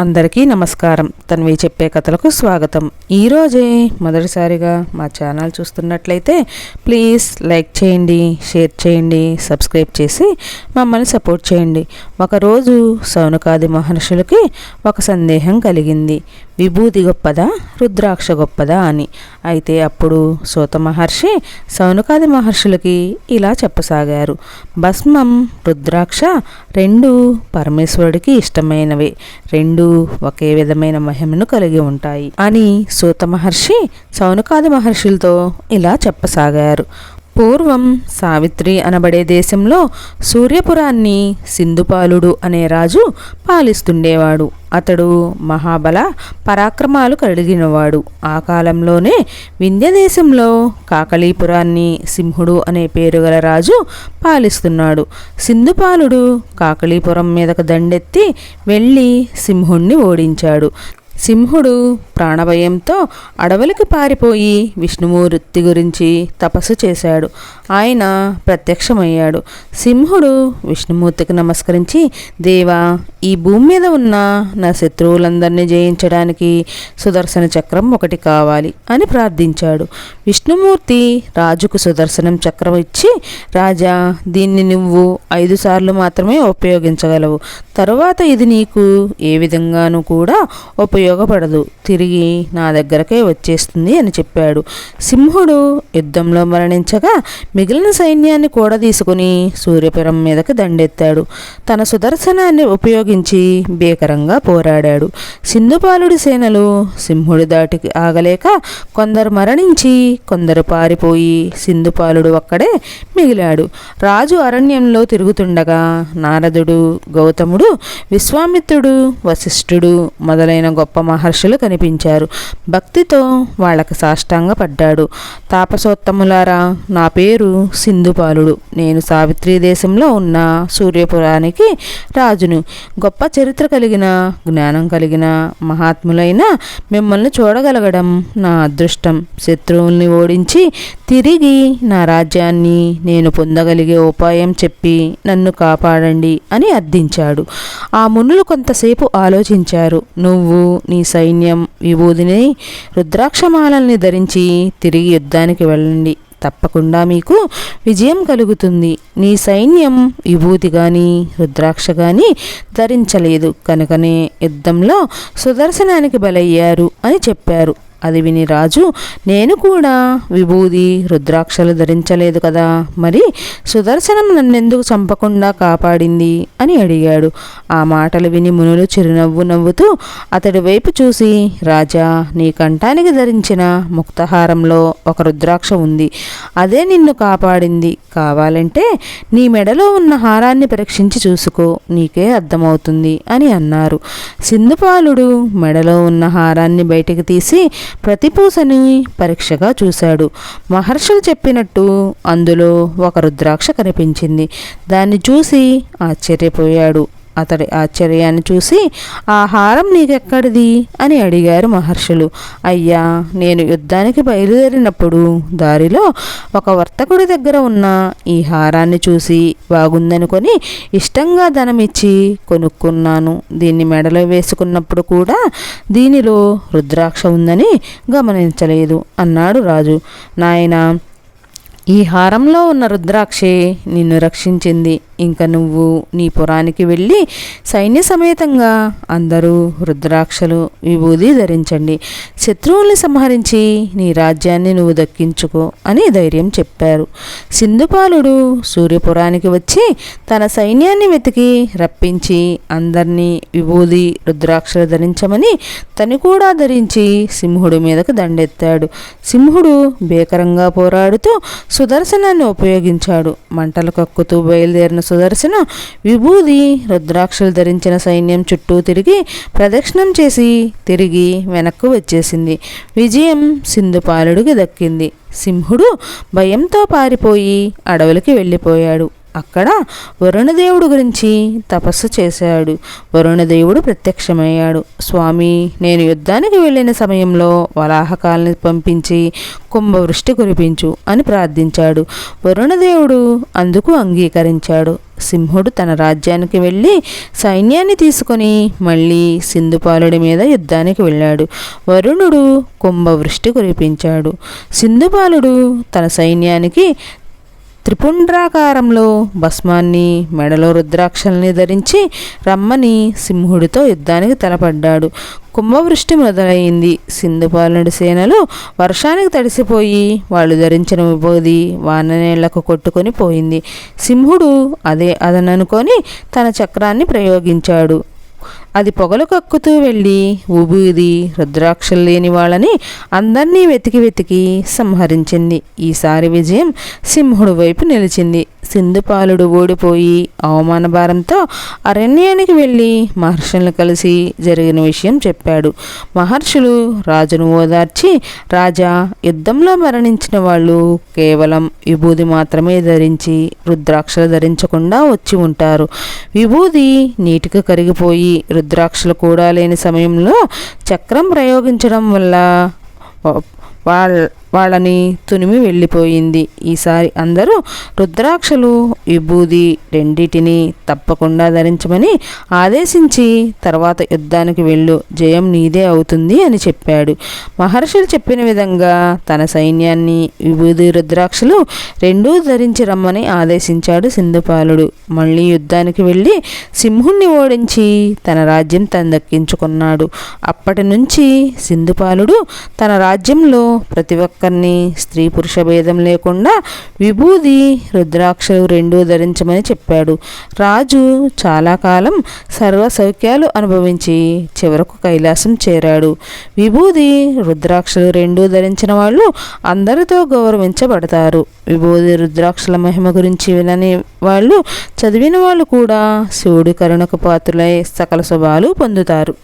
అందరికీ నమస్కారం. తన్వి చెప్పే కథలకు స్వాగతం. ఈరోజే మొదటిసారిగా మా ఛానల్ చూస్తున్నట్లయితే ప్లీజ్ లైక్ చేయండి షేర్ చేయండి సబ్స్క్రైబ్ చేసి మమ్మల్ని సపోర్ట్ చేయండి. ఒకరోజు సౌనకాది మహర్షులకి ఒక సందేహం కలిగింది. విభూతి గొప్పదా రుద్రాక్ష గొప్పదా అని. అయితే అప్పుడు సూత మహర్షి సౌనకాది మహర్షులకి ఇలా చెప్పసాగారు. భస్మం రుద్రాక్ష రెండు పరమేశ్వరుడికి ఇష్టమైనవి. రెండు ఒకే విధమైన మహిమను కలిగి ఉంటాయి. అని సూత మహర్షి సౌనకాది మహర్షులతో ఇలా చెప్పసాగారు. పూర్వం సావిత్రి అనబడే దేశంలో సూర్యపురాన్ని సింధుపాలుడు అనే రాజు పాలిస్తుండేవాడు. అతడు మహాబల పరాక్రమాలు కలిగినవాడు. ఆ కాలంలోనే వింధ్య దేశంలో కాకలీపురాన్ని సింహుడు అనే పేరు గల రాజు పాలిస్తున్నాడు. సింధుపాలుడు కాకలీపురం మీదకు దండెత్తి వెళ్ళి సింహుణ్ణి ఓడించాడు. సింహుడు ప్రాణభయంతో అడవులకు పారిపోయి విష్ణుమూర్తి గురించి తపస్సు చేశాడు. ఆయన ప్రత్యక్షమయ్యాడు. సింహుడు విష్ణుమూర్తికి నమస్కరించి దేవా ఈ భూమి మీద ఉన్న నా శత్రువులందరినీ జయించడానికి సుదర్శన చక్రం ఒకటి కావాలి అని ప్రార్థించాడు. విష్ణుమూర్తి రాజుకు సుదర్శనం చక్రం ఇచ్చి రాజా దీన్ని నువ్వు ఐదు సార్లు మాత్రమే ఉపయోగించగలవు. తరువాత ఇది నీకు ఏ విధంగానూ కూడా ఉపయోగపడదు. తిరిగి నా దగ్గరకే వచ్చేస్తుంది అని చెప్పాడు. సింహుడు యుద్ధంలో మరణించగా మిగిలిన సైన్యాన్ని కూడా తీసుకుని సూర్యపురం మీదకి దండెత్తాడు. తన సుదర్శనాన్ని ఉపయోగించి భీకరంగా పోరాడాడు. సింధుపాలుడి సేనలు సింహుడి దాటికి ఆగలేక కొందరు మరణించి కొందరు పారిపోయి సింధుపాలుడు ఒక్కడే మిగిలాడు. రాజు అరణ్యంలో తిరుగుతుండగా నారదుడు గౌతముడు విశ్వామిత్రుడు వశిష్ఠుడు మొదలైన గొప్ప మహర్షులు కనిపించారు. భక్తితో వాళ్ళకి సాష్టాంగ పడ్డాడు తాపసోత్తములారా నా పేరు సింధుపాలుడు. నేను సావిత్రి దేశంలో ఉన్న సూర్యపురానికి రాజును. గొప్ప చరిత్ర కలిగిన జ్ఞానం కలిగిన మహాత్ములైన మిమ్మల్ని చూడగలగడం నా అదృష్టం. శత్రువుల్ని ఓడించి తిరిగి నా రాజ్యాన్ని నేను పొందగలిగే ఉపాయం చెప్పి నన్ను కాపాడండి అని అర్థించాడు. ఆ మునులు కొంతసేపు ఆలోచించారు. నువ్వు నీ సైన్యం విభూదిని రుద్రాక్షమాలల్ని ధరించి తిరిగి యుద్ధానికి వెళ్ళండి. తప్పకుండా మీకు విజయం కలుగుతుంది. నీ సైన్యం విభూతి కానీ రుద్రాక్ష కానీ ధరించలేదు. కనుకనే యుద్ధంలో సుదర్శనానికి బలయ్యారు అని చెప్పారు. అది విని రాజు నేను కూడా విభూది రుద్రాక్షలు ధరించలేదు కదా మరి సుదర్శనం నన్నెందుకు చంపకుండా కాపాడింది? అని అడిగాడు. ఆ మాటలు విని మునులు చిరునవ్వు నవ్వుతూ అతడి వైపు చూసి రాజా నీ కంఠానికి ధరించిన ముక్తహారంలో ఒక రుద్రాక్ష ఉంది. అదే నిన్ను కాపాడింది. కావాలంటే నీ మెడలో ఉన్న హారాన్ని పరీక్షించి చూసుకో. నీకే అర్థమవుతుంది అని అన్నారు. సింధుపాలుడు మెడలో ఉన్న హారాన్ని బయటికి తీసి ప్రతిపూసని పరీక్షగా చూశాడు. మహర్షులు చెప్పినట్టు అందులో ఒక రుద్రాక్ష కనిపించింది. దాన్ని చూసి ఆశ్చర్యపోయాడు. అతడి ఆశ్చర్యాన్ని చూసి ఆ హారం నీకెక్కడిది? అని అడిగారు మహర్షులు. అయ్యా నేను యుద్ధానికి బయలుదేరినప్పుడు దారిలో ఒక వర్తకుడి దగ్గర ఉన్న ఈ హారాన్ని చూసి బాగుందనుకొని ఇష్టంగా ధనమిచ్చి కొనుక్కున్నాను. దీన్ని మెడలో వేసుకున్నప్పుడు కూడా దీనిలో రుద్రాక్ష ఉందని గమనించలేదు అన్నాడు రాజు. నాయన ఈ హారంలో ఉన్న రుద్రాక్షే నిన్ను రక్షించింది. ఇంక నువ్వు నీ పురానికి వెళ్ళి సైన్య సమేతంగా అందరూ రుద్రాక్షలు విభూది ధరించండి. శత్రువుల్ని సంహరించి నీ రాజ్యాన్ని నువ్వు దక్కించుకో అని ధైర్యం చెప్పారు. సింధుపాలుడు సూర్యపురానికి వచ్చి తన సైన్యాన్ని వెతికి రప్పించి అందరినీ విభూది రుద్రాక్షలు ధరించమని తను కూడా ధరించి సింహుడి మీదకు దండెత్తాడు. సింహుడు భీకరంగా పోరాడుతూ సుదర్శనాన్ని ఉపయోగించాడు. మంటలు కక్కుతూ బయలుదేరిన సుదర్శన విభూది రుద్రాక్షలు ధరించిన సైన్యం చుట్టూ తిరిగి ప్రదక్షిణం చేసి తిరిగి వెనక్కు వచ్చేసింది. విజయం సింధుపాలుడికి దక్కింది. సింహుడు భయంతో పారిపోయి అడవులకి వెళ్ళిపోయాడు. అక్కడ వరుణదేవుడు గురించి తపస్సు చేశాడు. వరుణదేవుడు ప్రత్యక్షమయ్యాడు. స్వామి నేను యుద్ధానికి వెళ్ళిన సమయంలో వలాహకాల్ని పంపించి కుంభవృష్టి కురిపించు అని ప్రార్థించాడు. వరుణదేవుడు అందుకు అంగీకరించాడు. సింహుడు తన రాజ్యానికి వెళ్ళి సైన్యాన్ని తీసుకొని మళ్ళీ సింధుపాలుడి మీద యుద్ధానికి వెళ్ళాడు. వరుణుడు కుంభవృష్టి కురిపించాడు. సింధుపాలుడు తన సైన్యానికి త్రిపుండ్రాకారంలో భస్మాన్ని మెడలో రుద్రాక్షల్ని ధరించి రమ్మని సింహుడితో యుద్ధానికి తలపడ్డాడు. కుంభవృష్టి మొదలైంది. సింధుపాలుడి సేనలు వర్షానికి తడిసిపోయి వాళ్ళు ధరించిన విభూది వాననేళ్ళకు కొట్టుకొని పోయింది. సింహుడు అదే అదననుకొని తన చక్రాన్ని ప్రయోగించాడు. అది పొగలు కక్కుతూ వెళ్ళి ఊబూది రుద్రాక్షలు లేని వాళ్ళని అందరినీ వెతికి వెతికి సంహరించింది. ఈసారి విజయం సింహుడు వైపు నిలిచింది. సింధుపాలుడు ఓడిపోయి అవమాన భారంతో అరణ్యానికి వెళ్ళి మహర్షులను కలిసి జరిగిన విషయం చెప్పాడు. మహర్షులు రాజును ఓదార్చి రాజా యుద్ధంలో మరణించిన వాళ్ళు కేవలం విభూది మాత్రమే ధరించి రుద్రాక్షలు ధరించకుండా వచ్చి ఉంటారు. విభూది నీటికి కరిగిపోయి రుద్రాక్షలు కూడా లేని సమయంలో చక్రం ప్రయోగించడం వల్ల వాళ్ళ వాళ్ళని తునిమి వెళ్ళిపోయింది. ఈసారి అందరూ రుద్రాక్షలు విభూది రెండిటిని తప్పకుండా ధరించమని ఆదేశించి తర్వాత యుద్ధానికి వెళ్ళు. జయం నీదే అవుతుంది అని చెప్పాడు. మహర్షులు చెప్పిన విధంగా తన సైన్యాన్ని విభూది రుద్రాక్షలు రెండూ ధరించి రమ్మని ఆదేశించాడు సింధుపాలుడు. మళ్ళీ యుద్ధానికి వెళ్ళి సింహుణ్ణి ఓడించి తన రాజ్యం తను దక్కించుకున్నాడు అప్పటి నుంచి సింధుపాలుడు తన రాజ్యంలో ప్రతి ఒక్క ఒక్కరిని స్త్రీ పురుష భేదం లేకుండా విభూది రుద్రాక్షలు రెండూ ధరించమని చెప్పాడు. రాజు చాలా కాలం సర్వ సౌఖ్యాలు అనుభవించి చివరకు కైలాసం చేరాడు. విభూది రుద్రాక్షలు రెండూ ధరించిన వాళ్ళు అందరితో గౌరవించబడతారు. విభూది రుద్రాక్షల మహిమ గురించి వినని వాళ్ళు చదివిన వాళ్ళు కూడా శివుడి కరుణకు పాత్రులై సకల శుభాలు పొందుతారు.